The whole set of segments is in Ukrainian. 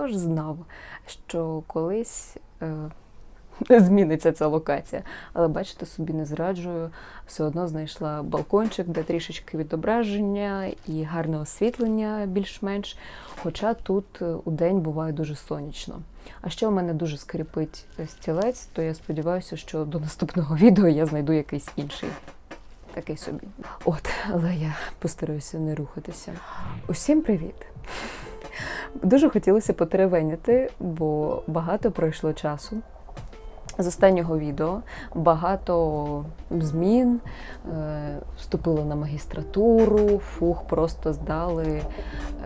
Хто ж знав, що колись е, зміниться ця локація. Але бачите, собі не зраджую, все одно знайшла балкончик, де трішечки відображення і гарне освітлення більш-менш. Хоча тут е, у день буває дуже сонячно. А ще у мене дуже скріпить стілець, то я сподіваюся, що до наступного відео я знайду якийсь інший. Такий собі. От, але я постараюся не рухатися. Усім привіт! Дуже хотілося потеревеняти, бо багато пройшло часу. З останнього відео багато змін, е, вступили на магістратуру, фух, просто здали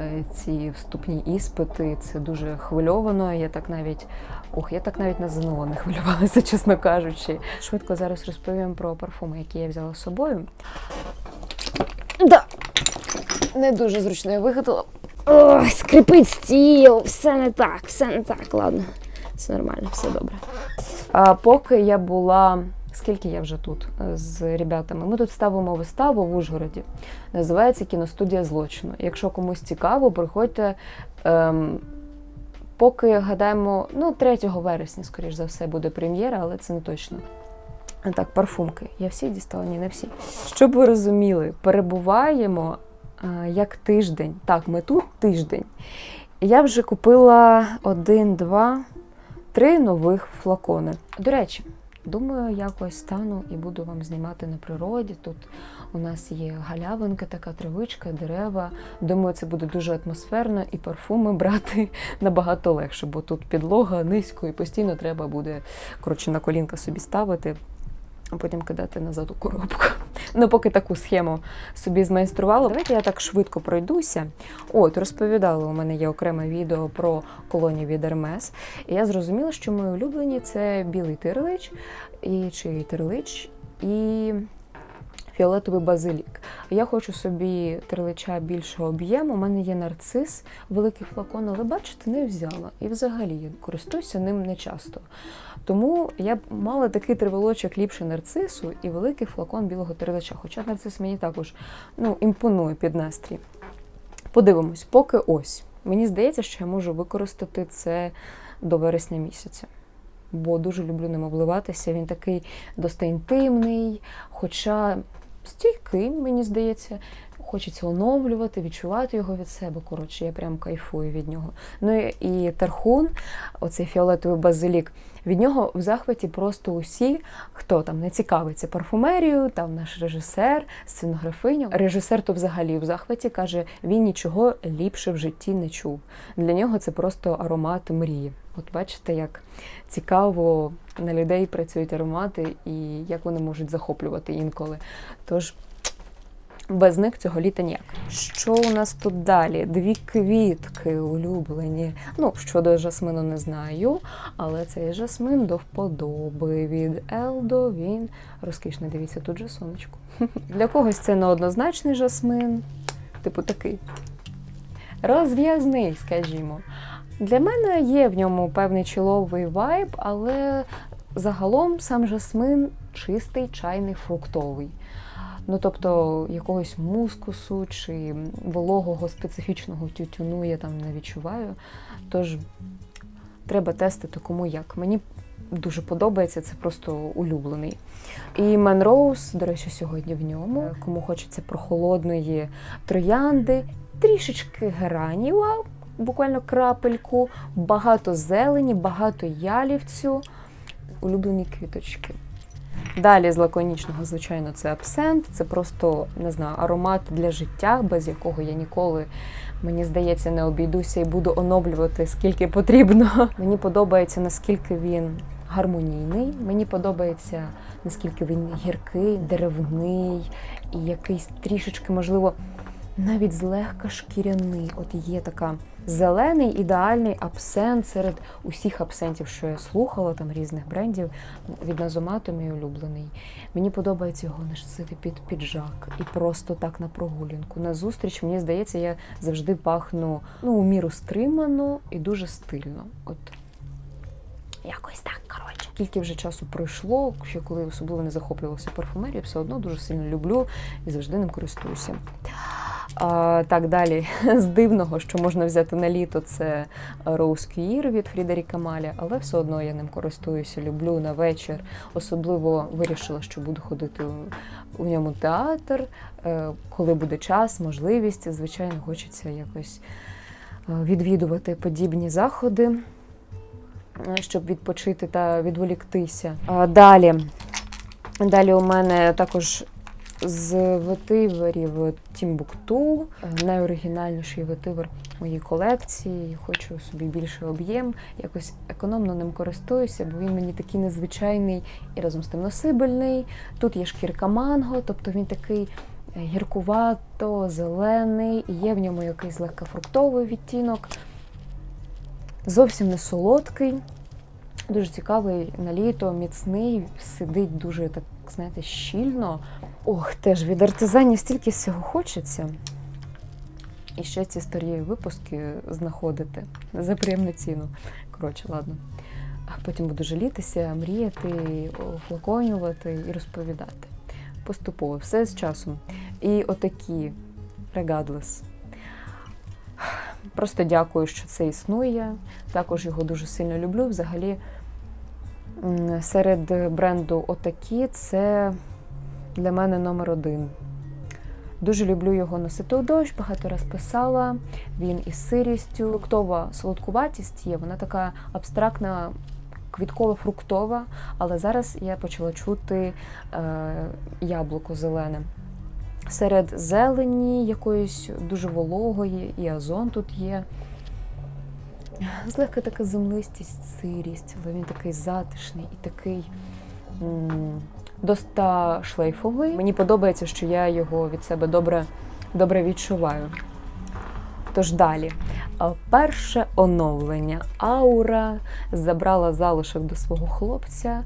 е, ці вступні іспити. Це дуже хвильовано. Я так навіть ох, я так навіть на ЗНО не хвилювалася, чесно кажучи. Швидко зараз розповім про парфуми, які я взяла з собою. Да. Не дуже зручно я вигадала. Ой, скрипить стіл, все не так, все не так, ладно. Все нормально, все добре. А поки я була. Скільки я вже тут е, з ребятами? Ми тут ставимо виставу в Ужгороді. Називається Кіностудія злочину. Якщо комусь цікаво, приходьте. Ем, поки гадаємо, ну, 3 вересня, скоріш за все, буде прем'єра, але це не точно. Так, парфумки. Я всі дістала, ні, не всі. Щоб ви розуміли, перебуваємо як тиждень. Так, ми тут тиждень. Я вже купила один, два, три нових флакони. До речі, думаю, якось стану і буду вам знімати на природі. Тут у нас є галявинка, така травичка, дерева. Думаю, це буде дуже атмосферно і парфуми брати набагато легше, бо тут підлога низько і постійно треба буде коротше на колінка собі ставити. А потім кидати назад у коробку. Ну, поки таку схему собі змайструвала. Давайте я так швидко пройдуся. От, розповідала, у мене є окреме відео про колонію від Hermes. І я зрозуміла, що мої улюблені це білий тирлич, і чи тирлич, і фіолетовий базилік. Я хочу собі тирлича більшого об'єму. У мене є нарцис, великий флакон, але бачите, не взяла. І взагалі я користуюся ним не часто. Тому я б мала такий тривелочок ліпше нарцису і великий флакон білого тирлича. Хоча нарцис мені також ну, імпонує під настрій. Подивимось, поки ось. Мені здається, що я можу використати це до вересня місяця. Бо дуже люблю ним обливатися. Він такий досить інтимний, хоча стійкий, мені здається. Хочеться оновлювати, відчувати його від себе. Коротше, я прям кайфую від нього. Ну і тархун, оцей фіолетовий базилік, від нього в захваті просто усі, хто там не цікавиться парфумерією, там наш режисер, сценографиня. Режисер то взагалі в захваті каже, він нічого ліпше в житті не чув. Для нього це просто аромат мрії. От бачите, як цікаво на людей працюють аромати і як вони можуть захоплювати інколи. Тож без них цього літа ніяк. Що у нас тут далі? Дві квітки улюблені. Ну, щодо жасмину не знаю, але цей жасмин до вподоби від Елдо. Він розкішний. Дивіться, тут же сонечко. Для когось це неоднозначний жасмин, типу такий розв'язний, скажімо. Для мене є в ньому певний чоловий вайб, але загалом сам жасмин чистий чайний фруктовий. Ну, тобто якогось мускусу чи вологого специфічного тютюну я там не відчуваю. Тож треба тестити кому як. Мені дуже подобається, це просто улюблений. І Мен Роуз, до речі, сьогодні в ньому. Кому хочеться прохолодної троянди, трішечки герані, вау, буквально крапельку, багато зелені, багато ялівцю, улюблені квіточки. Далі з лаконічного, звичайно, це абсент. Це просто не знаю, аромат для життя, без якого я ніколи, мені здається, не обійдуся і буду оновлювати скільки потрібно. Мені подобається, наскільки він гармонійний. Мені подобається, наскільки він гіркий, деревний і якийсь трішечки, можливо, навіть злегка шкіряний. От є така зелений ідеальний абсент серед усіх абсентів, що я слухала, там різних брендів. Від Назомату мій улюблений. Мені подобається його носити під піджак і просто так на прогулянку. На зустріч, мені здається, я завжди пахну ну, у міру стримано і дуже стильно. От якось так, коротше. Скільки вже часу пройшло, ще коли особливо не захоплювалася парфумерією, все одно дуже сильно люблю і завжди ним користуюся. Так, далі з дивного, що можна взяти на літо, це Rose Cuir від Фрідеріка Маля, але все одно я ним користуюся, люблю на вечір. Особливо вирішила, що буду ходити у- ньому театр, е, коли буде час, можливість. Звичайно, хочеться якось е, відвідувати подібні заходи, щоб відпочити та відволіктися. Далі. Далі у мене також з ветиверів Тімбукту, найоригінальніший ветивер моїй колекції. Хочу собі більше об'єм. Якось економно ним користуюся, бо він мені такий незвичайний і разом з тим носибельний. Тут є шкірка манго, тобто він такий е, гіркувато, зелений, є в ньому якийсь легко фруктовий відтінок. Зовсім не солодкий. Дуже цікавий на літо, міцний, сидить дуже так, знаєте, щільно. Ох, теж від артизанів стільки всього хочеться. І ще ці старі випуски знаходити за приємну ціну. Коротше, ладно. А потім буду жалітися, мріяти, флаконювати і розповідати. Поступово, все з часом. І отакі regardless. Просто дякую, що це існує. Також його дуже сильно люблю. Взагалі, серед бренду Отакі це для мене номер один. Дуже люблю його носити у дощ, багато раз писала. Він із сирістю. Фруктова солодкуватість є, вона така абстрактна, квіткова-фруктова, але зараз я почала чути е, яблуко зелене. Серед зелені якоїсь дуже вологої, і озон тут є. Злегка така землистість, сирість, але він такий затишний і такий м, доста шлейфовий. Мені подобається, що я його від себе добре, добре відчуваю. Тож далі. Перше оновлення. Аура забрала залишок до свого хлопця,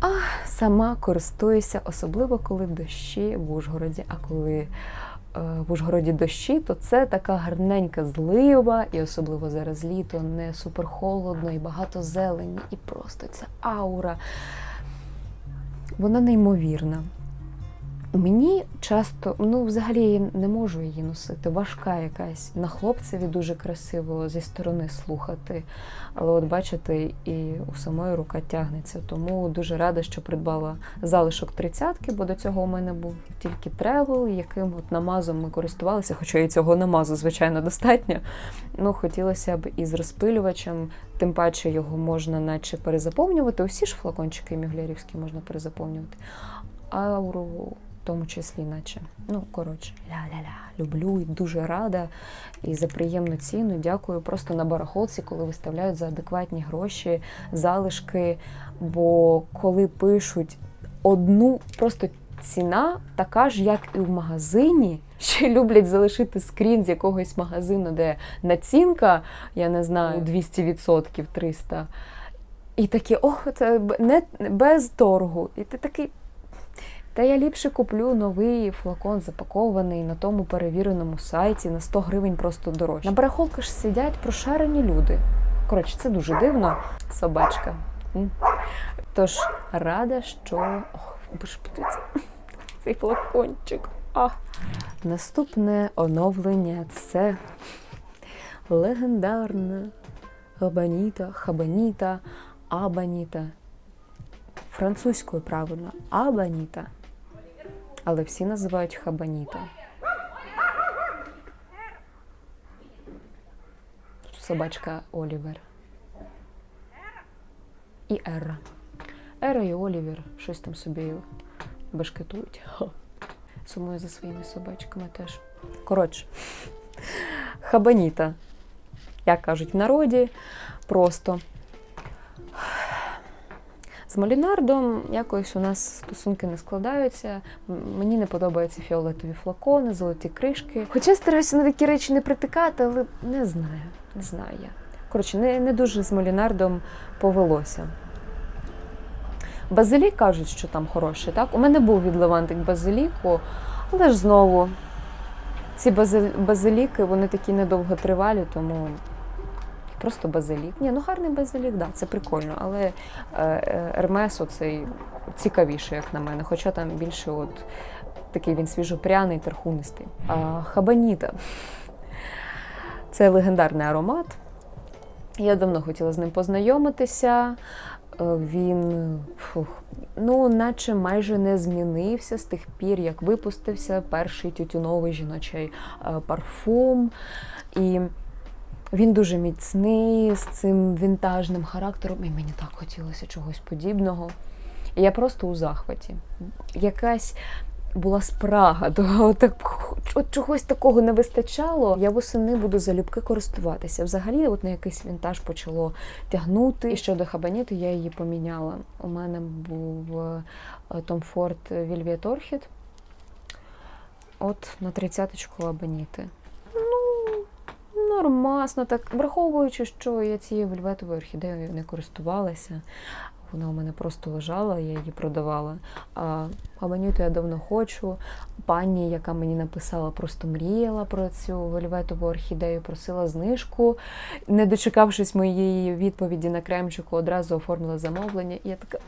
а сама користуюся, особливо коли дощі в Ужгороді. А коли е, в Ужгороді дощі, то це така гарненька злива, і особливо зараз літо, не супер холодно, і багато зелені, і просто ця аура. Вона неймовірна. Мені часто, ну взагалі я не можу її носити. Важка якась. На хлопцеві дуже красиво зі сторони слухати. Але от бачите, і у самої рука тягнеться. Тому дуже рада, що придбала залишок тридцятки, бо до цього у мене був тільки тревел, яким от намазом ми користувалися, хоча і цього намазу, звичайно, достатньо. Ну, хотілося б із розпилювачем, тим паче його можна наче перезаповнювати. Усі ж флакончики міглярівські можна перезаповнювати. Ауру в тому числі, наче. Ну, коротше, ля-ля-ля, люблю і дуже рада. І за приємну ціну дякую просто на барахолці, коли виставляють за адекватні гроші, залишки. Бо коли пишуть одну просто ціна така ж, як і в магазині. Ще люблять залишити скрін з якогось магазину, де націнка, я не знаю, 200%, 300%. І такі, о, це не без торгу. І ти такий. Та я ліпше куплю новий флакон запакований на тому перевіреному сайті на 100 гривень просто дорожче. На барахолках ж сидять прошарені люди. Коротше, це дуже дивно. Собачка. Тож рада, що. Ох, ж цей флакончик. А. Наступне оновлення це легендарна Габаніта, Хабаніта, Абаніта. Французькою правильно Абаніта. Але всі називають Хабаніта. Собачка Олівер. І Ера. Ера і Олівер щось там собі бешкетують. Сумую за своїми собачками теж. Коротше, Хабаніта. Як кажуть в народі, просто. З Молінардом якось у нас стосунки не складаються. Мені не подобаються фіолетові флакони, золоті кришки. Хоча стараюся на такі речі не притикати, але не знаю, не знаю я. Коротше, не, не дуже з Молінардом повелося. Базилік кажуть, що там хороший, так? У мене був від Левантик базиліку, але ж знову ці базил- базиліки, вони такі недовготривалі, тому просто базилік. Ні, ну гарний базилік, да, це прикольно, але е, е, Ермес оцей цікавіший, як на мене. Хоча там більше от Такий він свіжопряний, тархунистий. А, хабаніта це легендарний аромат. Я давно хотіла з ним познайомитися. Е, Він фух, ну, наче майже не змінився з тих пір, як випустився перший тютюновий жіночий парфум. І він дуже міцний, з цим вінтажним характером, і мені так хотілося чогось подібного. І я просто у захваті. Якась була спрага, того так, от чогось такого не вистачало. Я восени буду залюбки користуватися. Взагалі, от на якийсь вінтаж почало тягнути. І щодо хабаніти, я її поміняла. У мене був е, Tom Ford Velvet Orchid. От на тридцяточку абоніти. Нормасно, так враховуючи, що я цією вельветовою орхідеєю не користувалася. Вона у мене просто лежала, я її продавала. А абоніту я давно хочу. Пані, яка мені написала, просто мріяла про цю вельветову орхідею, просила знижку. Не дочекавшись моєї відповіді на кремчику, одразу оформила замовлення. І я така.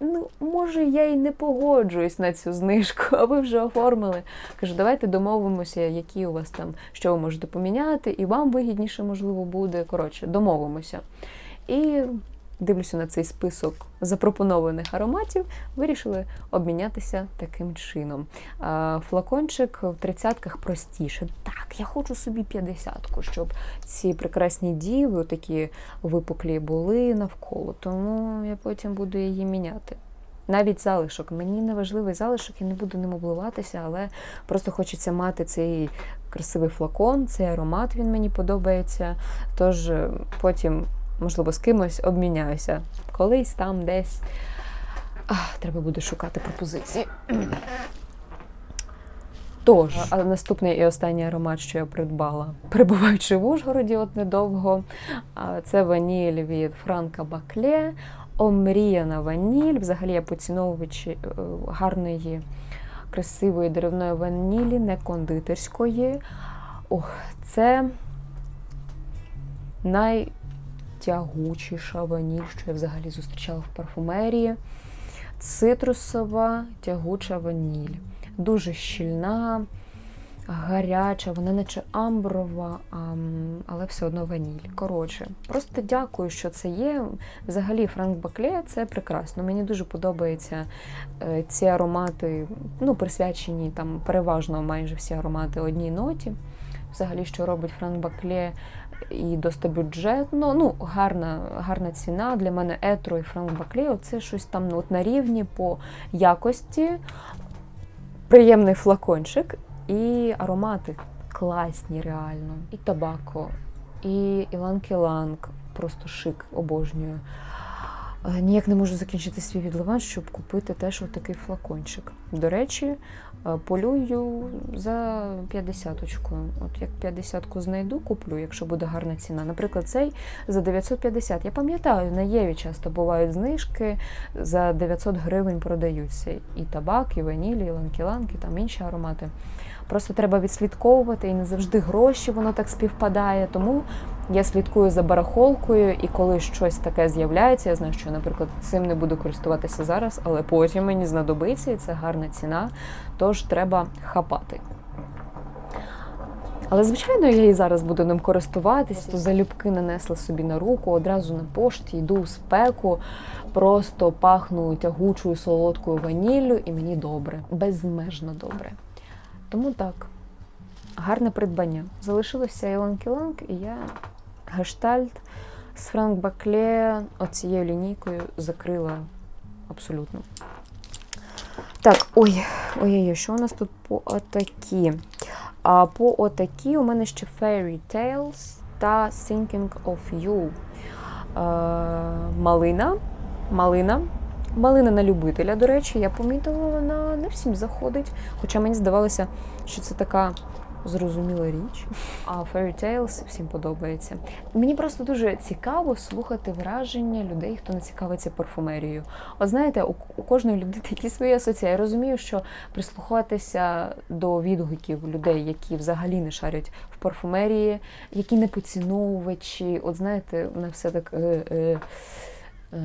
Ну, може, я й не погоджуюсь на цю знижку, а ви вже оформили. Кажу, давайте домовимося, які у вас там, що ви можете поміняти, і вам вигідніше, можливо, буде. Коротше, домовимося. І дивлюся на цей список запропонованих ароматів, вирішили обмінятися таким чином. Флакончик в тридцятках простіше. Так, я хочу собі п'ятдесятку, щоб ці прекрасні діви, такі випуклі, були навколо. Тому я потім буду її міняти. Навіть залишок. Мені не важливий залишок, я не буду ним обливатися, але просто хочеться мати цей красивий флакон, цей аромат він мені подобається. Тож е, потім, можливо, з кимось обміняюся. Колись там десь. Ах, треба буде шукати пропозиції. Тож, а наступний і останній аромат, що я придбала, перебуваючи в Ужгороді от недовго, це ваніль від Франка Бакле. Омріяна ваніль. Взагалі я поціновувач е, гарної, красивої деревної ванілі, не кондитерської. Ох, це найтягучіша ваніль, що я взагалі зустрічала в парфумерії. Цитрусова тягуча ваніль. Дуже щільна, гаряча, вона наче амброва, але все одно ваніль. Коротше, просто дякую, що це є. Взагалі, Франк Бакле це прекрасно. Мені дуже подобаються е, ці аромати, ну, присвячені там переважно майже всі аромати одній ноті. Взагалі, що робить Франк Бакле і достобюджетно. Ну, гарна, гарна ціна. Для мене Етро і Франк Баклі це щось там ну, от на рівні по якості. Приємний флакончик і аромати класні, реально. І табако, і іланг-іланг, просто шик, обожнюю. Е, Ніяк не можу закінчити свій відливан, щоб купити теж отакий флакончик. До речі, е, полюю за 50-очку. От як 50-ку знайду, куплю, якщо буде гарна ціна. Наприклад, цей за 950. Я пам'ятаю, на Єві часто бувають знижки, за 900 гривень продаються. І табак, і ванілі, і ланкі-ланки, там інші аромати. Просто треба відслідковувати і не завжди гроші воно так співпадає. Тому я слідкую за барахолкою, і коли щось таке з'являється, я знаю, що, наприклад, цим не буду користуватися зараз, але потім мені знадобиться, і це гарна ціна, тож треба хапати. Але, звичайно, я і зараз буду ним користуватися. То залюбки нанесла собі на руку, одразу на пошті, йду у спеку, просто пахну тягучою солодкою ваніллю, і мені добре, безмежно добре. Тому так, гарне придбання. Залишилося Іланг-Іланг, і я гештальт з Франк Бакле оцією лінійкою закрила абсолютно. Так, ой, ой, ой, що у нас тут по отакі? А по отакі у мене ще Fairy Tales та Thinking of You. Е, малина. Малина. Малина на любителя, до речі, я помітила, вона не всім заходить. Хоча мені здавалося, що це така зрозуміла річ. А Fairy Tales всім подобається. Мені просто дуже цікаво слухати враження людей, хто не цікавиться парфумерією. От знаєте, у, кожної людини такі свої асоціації. Я розумію, що прислухатися до відгуків людей, які взагалі не шарять в парфумерії, які не поціновувачі. От знаєте, на все так. Е, е, Е,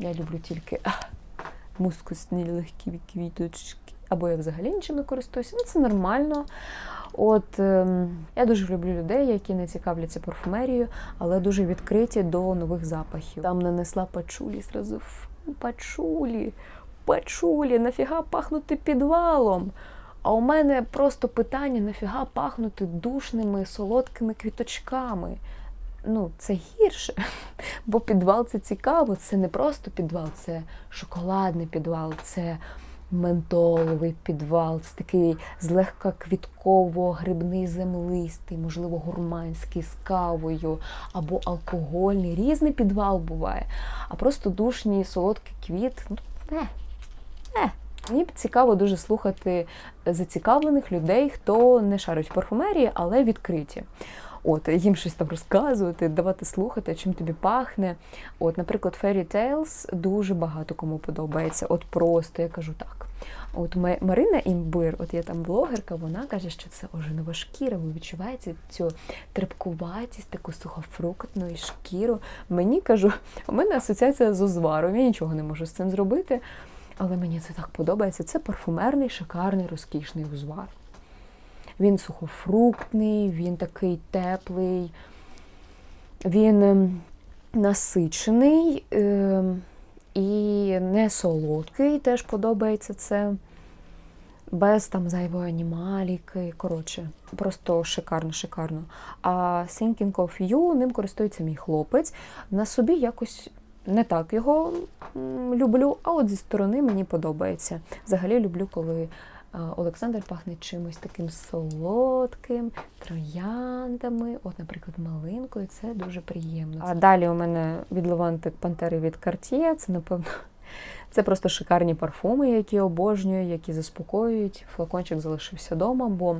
Я люблю тільки мускусні легкі квіточки. Або я взагалі нічим не користуюся. Ну, це нормально. От ем, я дуже люблю людей, які не цікавляться парфумерією, але дуже відкриті до нових запахів. Там нанесла пачулі зразу пачулі, пачулі, нафіга пахнути підвалом. А у мене просто питання: нафіга пахнути душними солодкими квіточками. Ну, це гірше, бо підвал це цікаво. Це не просто підвал, це шоколадний підвал, це ментоловий підвал, це такий злегка квітково-грибний землистий, можливо, гурманський з кавою або алкогольний. Різний підвал буває. А просто душний солодкий квіт. Ну, не, не. Мені цікаво дуже слухати зацікавлених людей, хто не шарить в парфумерії, але відкриті. От, їм щось там розказувати, давати слухати, чим тобі пахне. От, наприклад, Fairy Tales дуже багато кому подобається. От просто я кажу так. От Марина Імбир, от є там блогерка, вона каже, що це ожинова шкіра. Ви відчуваєте цю трепкуватість, таку сухофруктну шкіру. Мені кажу, у мене асоціація з узваром, я нічого не можу з цим зробити. Але мені це так подобається. Це парфумерний, шикарний, розкішний узвар. Він сухофруктний, він такий теплий, він ем, насичений ем, і не солодкий, теж подобається це. Без там зайвої анімаліки. Коротше, просто шикарно, шикарно. А Thinking of You ним користується мій хлопець. На собі якось не так його люблю, а от зі сторони мені подобається. Взагалі люблю, коли Олександр пахне чимось таким солодким, трояндами, от, наприклад, малинкою. Це дуже приємно. А далі у мене від Левантик Пантери від Cartier. Це, напевно, це просто шикарні парфуми, які обожнюю, які заспокоюють. Флакончик залишився вдома, бо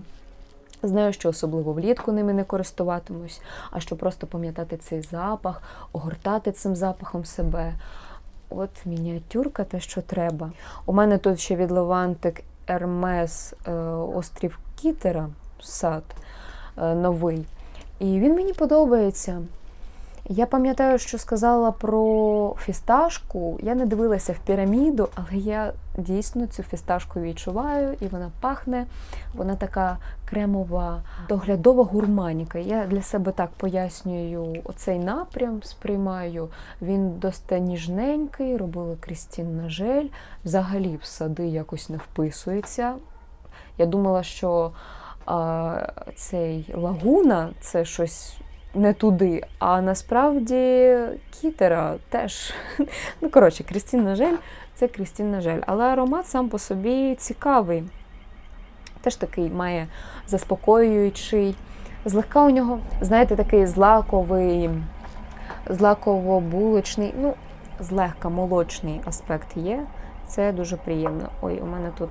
Знаю, що особливо влітку ними не користуватимусь, а що просто пам'ятати цей запах, огортати цим запахом себе. От мініатюрка, те, що треба. У мене тут ще від Левантик Ермес е, Острів Кітера, сад е, новий. І він мені подобається. Я пам'ятаю, що сказала про фісташку. Я не дивилася в піраміду, але я дійсно цю фісташку відчуваю, і вона пахне. Вона така кремова, доглядова гурманіка. Я для себе так пояснюю оцей напрям, сприймаю. Він досить ніжненький, робила Крістін на жель. Взагалі в сади якось не вписується. Я думала, що а, цей лагуна це щось не туди. А насправді кітера теж. Ну, коротше, Крістін на жель це Крістін на жель. Але аромат сам по собі цікавий. Теж такий має заспокоюючий. Злегка у нього, знаєте, такий злаковий, злаково-булочний, ну, злегка молочний аспект є. Це дуже приємно. Ой, у мене тут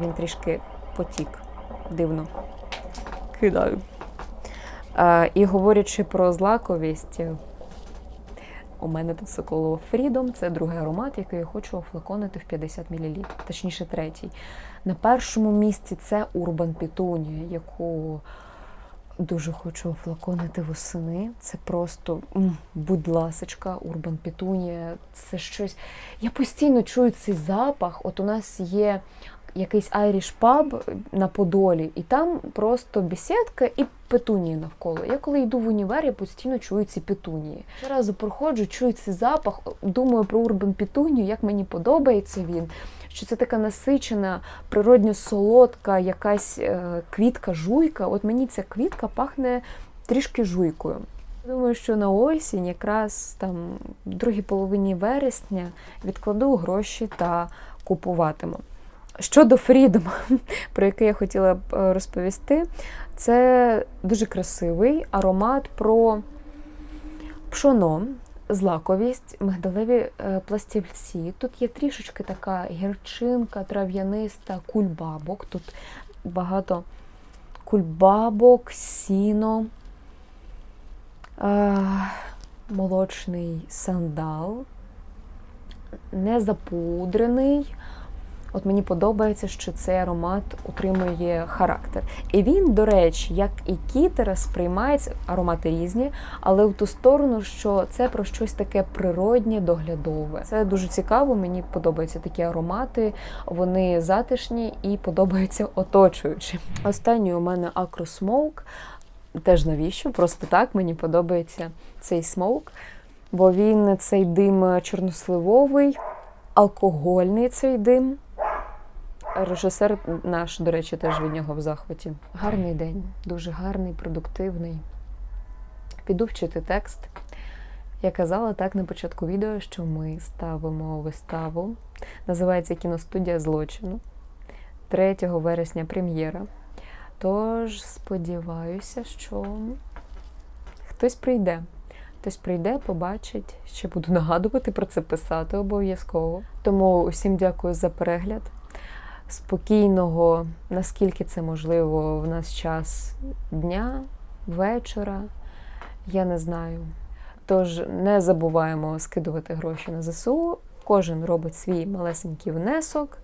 він трішки потік. Дивно. Кидаю. І говорячи про злаковість, у мене тут Соколова Freedom, це другий аромат, який я хочу офлаконити в 50 мл, точніше третій. На першому місці це Urban Petunia, яку дуже хочу офлаконити восени. Це просто, будь ласочка, Urban Petunia, це щось. Я постійно чую цей запах. От у нас є якийсь Irish pub на Подолі, і там просто бесідка і петунії навколо. Я коли йду в універ, я постійно чую ці петунії. Щоразу проходжу, чую цей запах, думаю про Urban Петунію, як мені подобається він. Що це така насичена, природньо солодка, якась е, квітка, жуйка. От мені ця квітка пахне трішки жуйкою. Думаю, що на осінь, якраз там в другій половині вересня, відкладу гроші та купуватиму. Щодо Фрідома, про який я хотіла б е, розповісти, це дуже красивий аромат про пшоно, злаковість, мигдалеві е, пластівці. Тут є трішечки така гірчинка, трав'яниста, кульбабок. Тут багато кульбабок, сіно, е, молочний сандал, не запудрений. От мені подобається, що цей аромат утримує характер. І він, до речі, як і кітера, сприймається аромати різні, але в ту сторону, що це про щось таке природнє, доглядове. Це дуже цікаво. Мені подобаються такі аромати. Вони затишні і подобаються оточуючим. Останній у мене Smoke. Теж навіщо? Просто так мені подобається цей смоук, бо він цей дим чорносливовий, алкогольний цей дим. Режисер наш, до речі, теж від нього в захваті. Гарний день, дуже гарний, продуктивний. Піду вчити текст. Я казала так на початку відео, що ми ставимо виставу. Називається Кіностудія злочину. 3 вересня прем'єра. Тож сподіваюся, що хтось прийде. Хтось прийде, побачить, ще буду нагадувати про це писати обов'язково. Тому усім дякую за перегляд. Спокійного, наскільки це можливо, в нас час дня, вечора. Я не знаю. Тож не забуваємо скидувати гроші на ЗСУ. Кожен робить свій малесенький внесок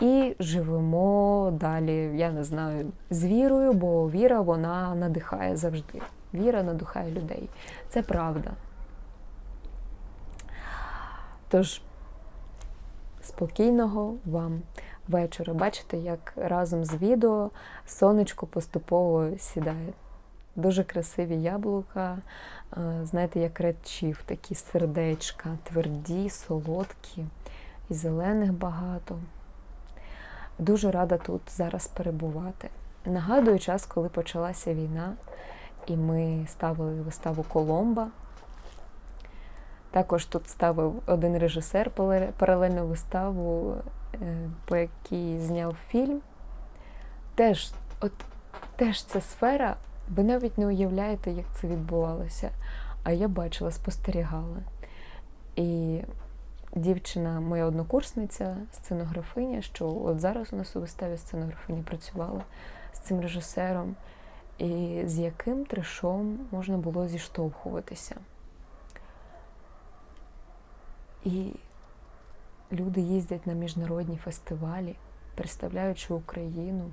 і живемо далі. Я не знаю, з вірою, бо віра вона надихає завжди. Віра надихає людей. Це правда. Тож, спокійного вам вечора. Бачите, як разом з відео сонечко поступово сідає. Дуже красиві яблука, е, знаєте, як редчів, такі сердечка, тверді, солодкі, і зелених багато. Дуже рада тут зараз перебувати. Нагадую час, коли почалася війна, і ми ставили виставу Коломба. Також тут ставив один режисер паралельну виставу, по якій зняв фільм. Теж, от, теж ця сфера, ви навіть не уявляєте, як це відбувалося. А я бачила, спостерігала. І дівчина, моя однокурсниця, сценографиня, що от зараз у нас у виставі сценографиня працювала з цим режисером, і з яким трешом можна було зіштовхуватися. І люди їздять на міжнародні фестивалі, представляючи Україну.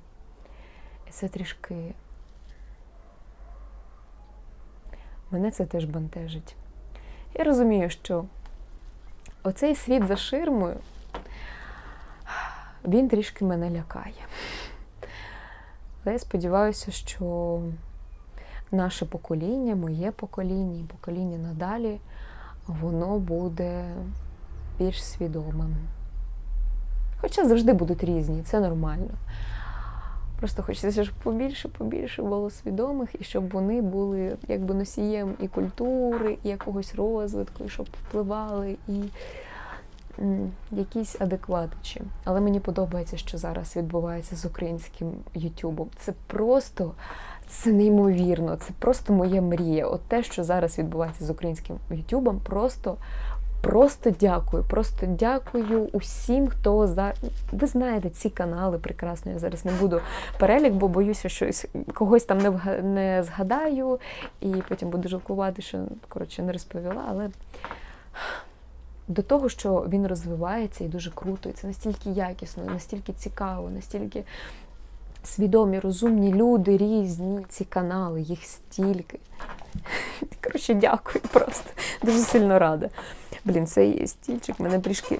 І це трішки. Мене це теж бентежить. Я розумію, що оцей світ за ширмою, він трішки мене лякає. Але я сподіваюся, що наше покоління, моє покоління і покоління надалі, воно буде більш свідомим. Хоча завжди будуть різні, це нормально. Просто хочеться, щоб побільше, побільше було свідомих, і щоб вони були якби носієм і культури, і якогось розвитку, і щоб впливали, і якісь адекватичі. Але мені подобається, що зараз відбувається з українським Ютубом. Це просто це неймовірно, це просто моя мрія. От те, що зараз відбувається з українським Ютубом, просто. Просто дякую, просто дякую усім, хто за ви знаєте ці канали прекрасно. Я зараз не буду перелік, бо боюся, що когось там не не згадаю, і потім буду жалкувати, що коротше не розповіла. Але до того, що він розвивається і дуже круто, і це настільки якісно, настільки цікаво, настільки свідомі, розумні люди різні. Ці канали, їх стільки. Коротше, дякую просто. Дуже сильно рада. Блін, цей стільчик мене трішки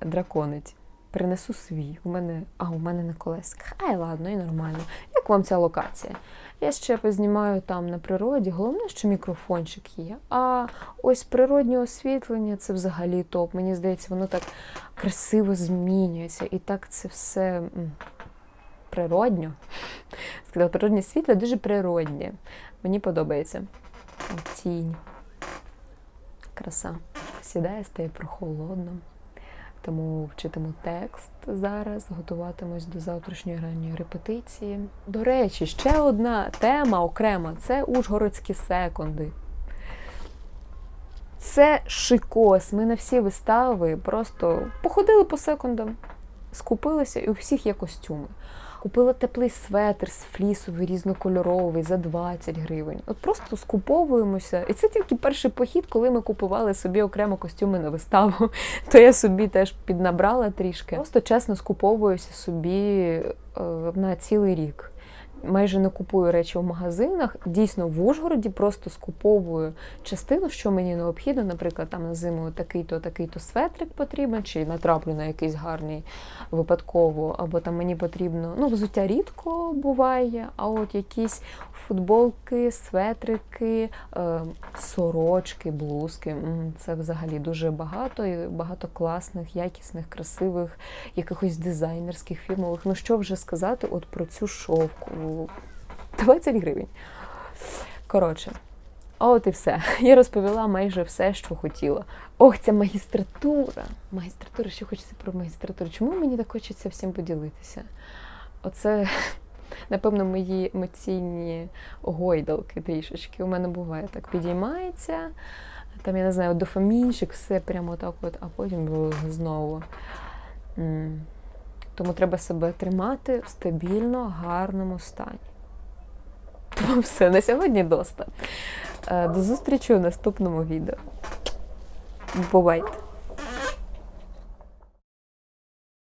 драконить. Принесу свій. У мене, а у мене на колесках. Ай, ладно, і нормально. Як вам ця локація? Я ще познімаю там на природі. Головне, що мікрофончик є. А ось природнє освітлення це взагалі топ. Мені здається, воно так красиво змінюється. І так це все природньо. Сказала, природнє світло дуже природнє. Мені подобається. Тінь. Краса. Сідає, стає прохолодно. Тому вчитиму текст зараз, готуватимусь до завтрашньої ранньої репетиції. До речі, ще одна тема окрема це ужгородські секунди. Це шикос. Ми на всі вистави просто походили по секундам, скупилися, і у всіх є костюми. Купила теплий светр з флісовий, різнокольоровий за 20 гривень. От просто скуповуємося. І це тільки перший похід, коли ми купували собі окремо костюми на виставу. То я собі теж піднабрала трішки. Просто чесно скуповуюся собі е, на цілий рік. Майже не купую речі в магазинах. Дійсно, в Ужгороді просто скуповую частину, що мені необхідно. Наприклад, там на зиму такий-то, такий-то светрик потрібен, чи натраплю на якийсь гарний випадково, або там мені потрібно. Ну, взуття рідко буває, а от якісь футболки, светрики, е, сорочки, блузки. Це взагалі дуже багато і багато класних, якісних, красивих, якихось дизайнерських фірмових. Ну що вже сказати от про цю шовку? 20 гривень. Коротше, от і все. Я розповіла майже все, що хотіла. Ох, ця магістратура. Магістратура, що хочеться про магістратуру. Чому мені так хочеться всім поділитися? Оце, напевно, мої емоційні гойдалки трішечки. У мене буває так підіймається. Там, я не знаю, дофамінчик, все прямо так от, а потім знову. Тому треба себе тримати в стабільно гарному стані. Тому все, на сьогодні доста. Е, До зустрічі у наступному відео. Бувайте!